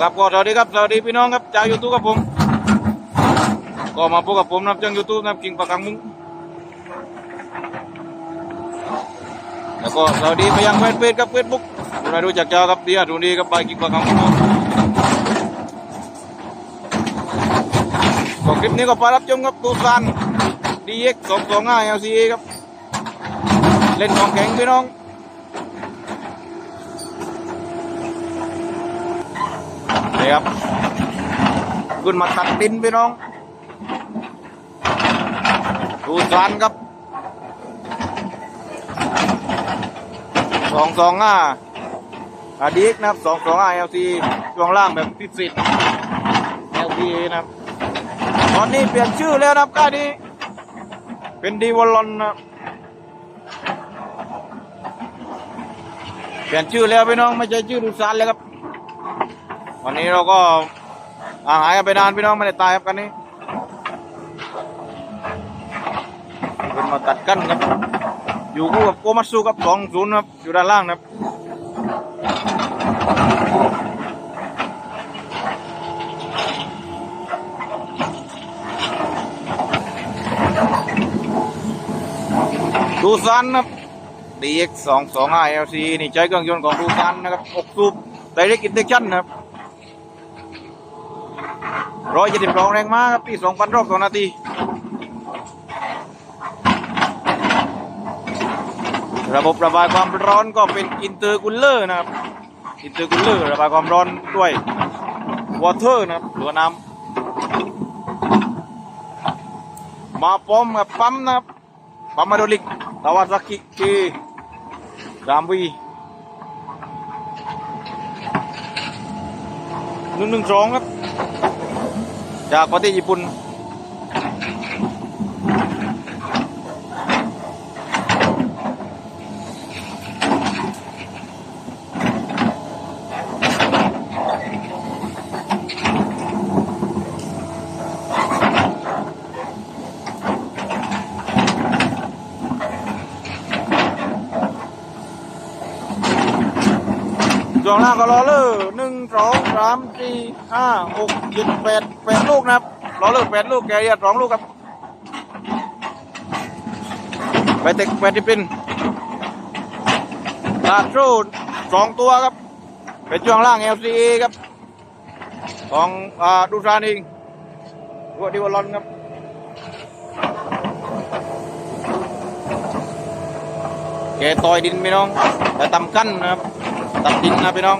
ครับก็สวัสดีครับสวัสดีพี่น้องครับจากยูทูบกับผม ก็มาพบกับผมนะครับจากยูทูบนะครับกิ่งปากกังมุ้งแล้วก็สวัสดีไปยังแฟนเพจกับเฟซบุ๊กเราดูจากเจ้าครับเดียดูดีครับไปกิ่งปากกังมุ้งก็คลิปนี้ก็ไปรับชมครับตูซันดีเอ็กสองสองห้าเอลซีครับ เล่นของแข็งพี่น้อง นี่ครับขึ้นมาตัดดินพี่น้อง ดูสานครับสองสองห้าอาดิกนะครับสองสองห้าเอลซีช่วงล่างแบบพิเศษเอลซีนะครับ ตอนนี้เปลี่ยนชื่อแล้วนะครับค่านี้ เป็นดีวอลลอนนะครับเปลี่ยนชื่อแล้วพี่น้องไม่ใช่ชื่อดูซานแล้วครับ วันนี้เราก็หาหายกันไปนานพี่น้องไม่ได้ตายครับกันนี้เป็นมาตัดกันครับ อยู่คู่กับโกมัตสุครับสองศูนย์ครับ อยู่ด้านล่างนะครับดูซานครับ DX 2 2 5 LC นี่ใช้เครื่องยนต์ของดูซานนะครับ6สูบ Direct Injection นะครับ ร้อยยี่สิบสองแรงม้าครับที่สองพันรอบต่อนาทีระบบระบายความร้อนก็เป็นอินเตอร์คูลเลอร์นะครับ อินเตอร์คูลเลอร์ระบายความร้อนด้วยวอเตอร์นะครับหรือว่าน้ำมาพร้อมกับปั๊มนะครับปั๊มมาโดลิกตาวาซากิเครามวีหนึ่งหนึ่งสองครับ จากประเทศญี่ปุ่นช่วงล่างก็รอเลย สองสามสี่ห้าหกเจ็ดแปดแปดลูกนะครับรอเลยแปดลูกแกเรียสองลูกครับไปเต็กแปดที่เป็นลาดรูดสองตัวครับ เป็นช่วงล่าง LCA ครับ ของอ่าดูซานเองตัวดิวอลอนครับแกต่อยดินพี่น้องแต่ตำกั้นนะครับตัดดินนะพี่น้อง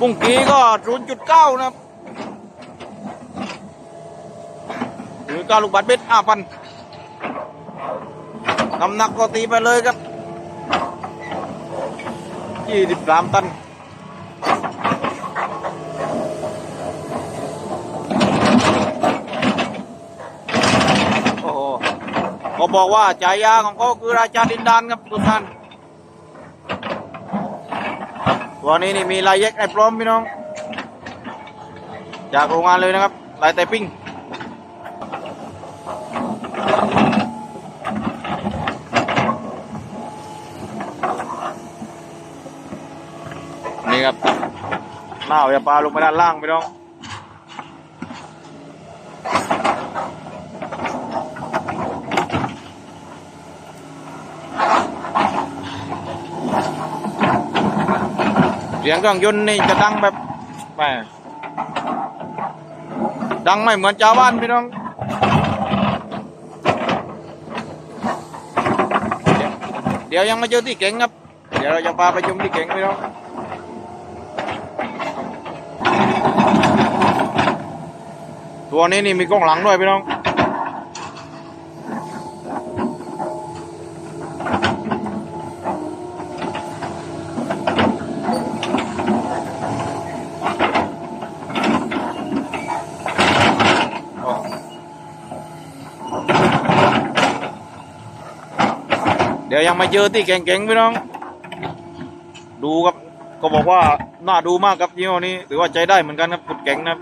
ปุ้งกี้ก็0.9นะครับ หรือก้าลูกบาทเม็ด5,000น้ำหนักก็ตีไปเลยครับ23ตันโอ้โหเขาบอกว่าฉายาของเขาคือราชาดินดานครับทุกท่าน ตัวนี้นี่มีลายเย็กให้พร้อมพี่น้อง จากโรงงานเลยนะครับ ลายไตปิ้งนี่ครับหน้าเอาอย่าปลาลงไปด้านล่างพี่น้อง สียงเครื่องยนต์นี่จะดังแบบแหมดังไม่เหมือนชาวบ้านพี่น้องเดี๋ยวยังไม่เจอที่เก่งครับ เดี๋ยวเราจะพาไปชมที่เก่งพี่น้องตัวนี้นี่มีกล้องหลังด้วยพี่น้อง ยวยังมาเจอที่แก่งๆพี่น้อง ดูครับ ก็บอกว่าน่าดูมากครับยี่ห้อนี้ ถือว่าใจได้เหมือนกันครับขุดแก่งนะครับ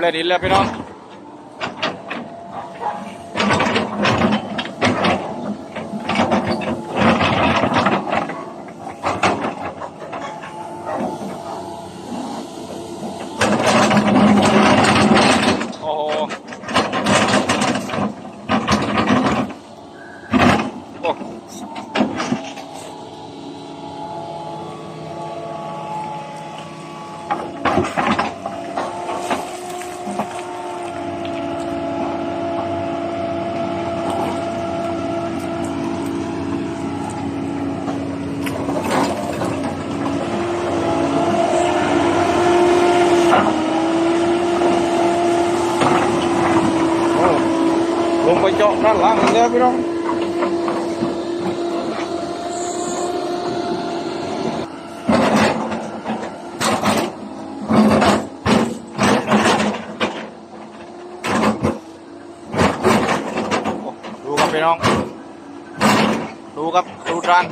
แลดินแล้วพี่น้องโอ้โหโอ้โอ้ ลงไปเจาะด้านล่างแล้วพี่น้อง ดูครับพี่น้อง ดูครับ ดูดัน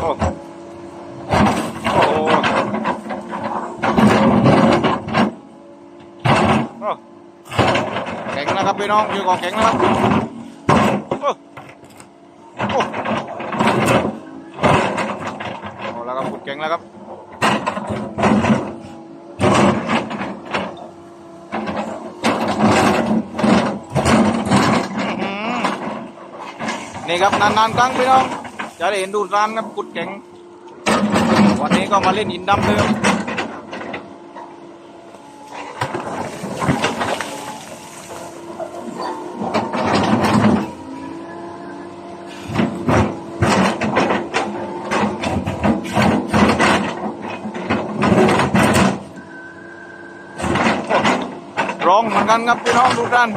โอ้โอ้โอ้แข็งนะครับ พี่น้องยืนกองแข็งนะครับโอ้โอ้เอาแล้วครับขุดเก่งแล้วครับนี่ครับนานๆครั้งพี่น้องจะได้เห็นดูร้านครับขุดเก่งวันนี้ก็มาเล่นหินดำเลยครับร้องเหมือน กันครับพี่น้องดูด้าน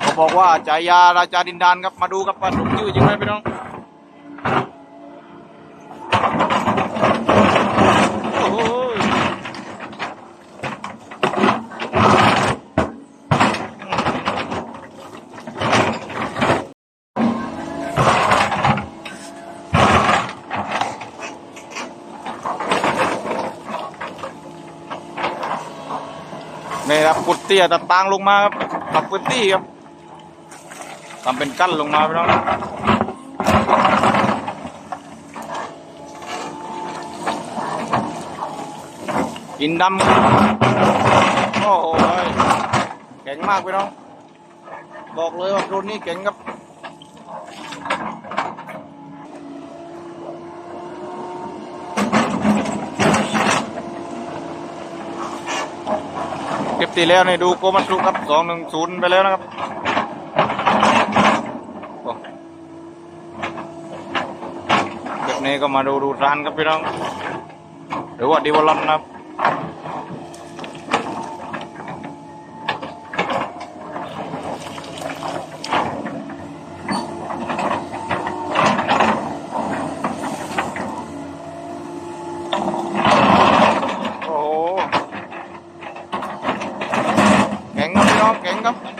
เขาบอกว่าจายาราชาดินดานครับมาดูครับว่าถูกชื่อจริงไหมพี่น้องโอ้โหนี่ครับกุด เตี้ยตะตางลงมาครับขับกุดตี้ครับทำเป็นกั้นลงมาพี่น้วนะกินดำโอ้โหเก่งมากไปน้อง บอกเลยว่ารุ่นนี้แข็งครับ ที่แล้วในดูโกมันสุครับสองหนึ่งศูนย์ไปแล้วนะครับโอ้เก็บนี้ก็มาดูดูร้านครับพี่น้อง หรือว่าดีวอลลอนนะครับ โอ้โห แข็งครับพี่น้องแข็งครับ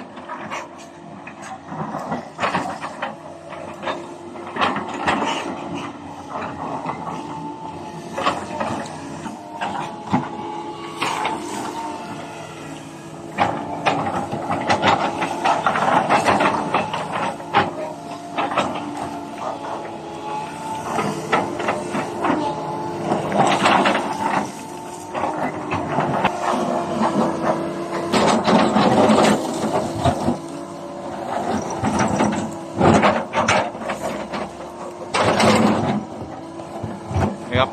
นี่ครับ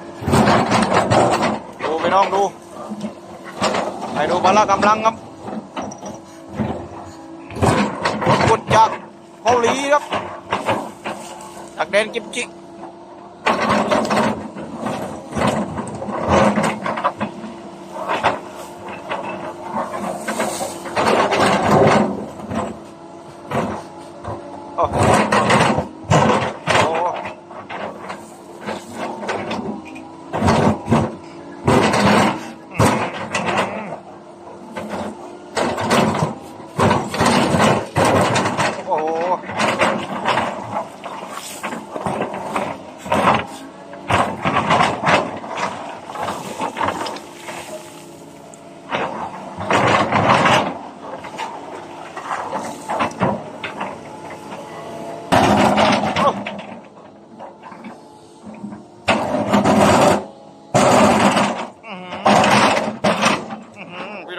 ดูพี่น้องดูากำลังครับกดจากเกาหลีครับจากแดนกิมจิโอ้โหโอ้โห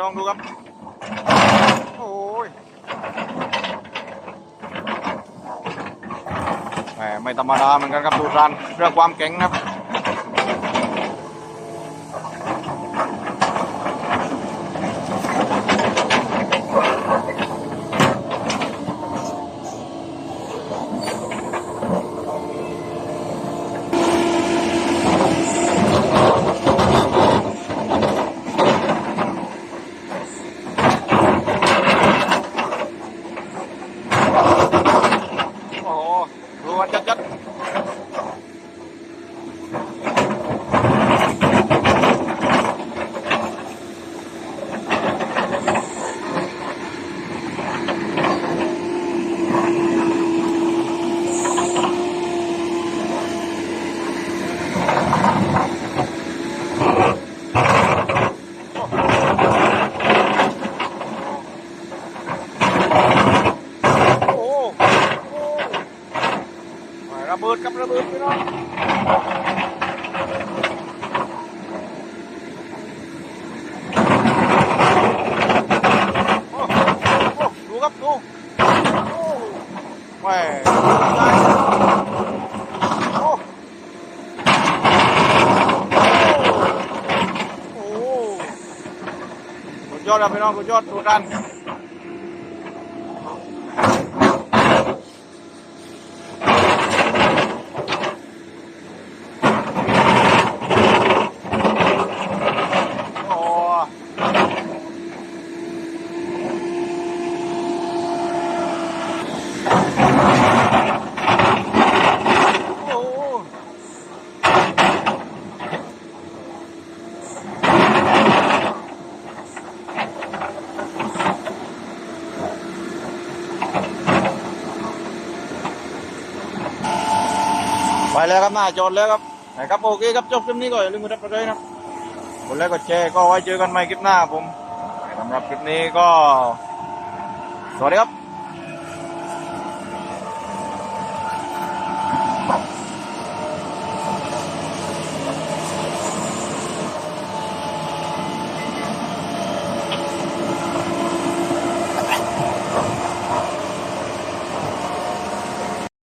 องดูครับ โอ้ยแหมไม่ธรรมดาเหมือนกันครับดูรันเรื่องความเก่งครับ โอ้โหดูกันจัดๆโอ้โหโอ้โหระเบิดกับระเบิดพี่น้องโอ้โห ดูครับดูโอ้แหม่โอ้โอ้สุดยอดครับพี่น้องสุดยอดดูดัน โอ้โอ้ไป แล้วครับหน้าจดแล้วครับนะครับโอเคครับจบคลิปนี้ก็อย่าลืมกดติดตามนะครับกดไลค์กดแชร์ก็ไว้เจอกันใหม่คลิปหน้าผมสำหรับคลิปนี้ก็ สวัสดีครับ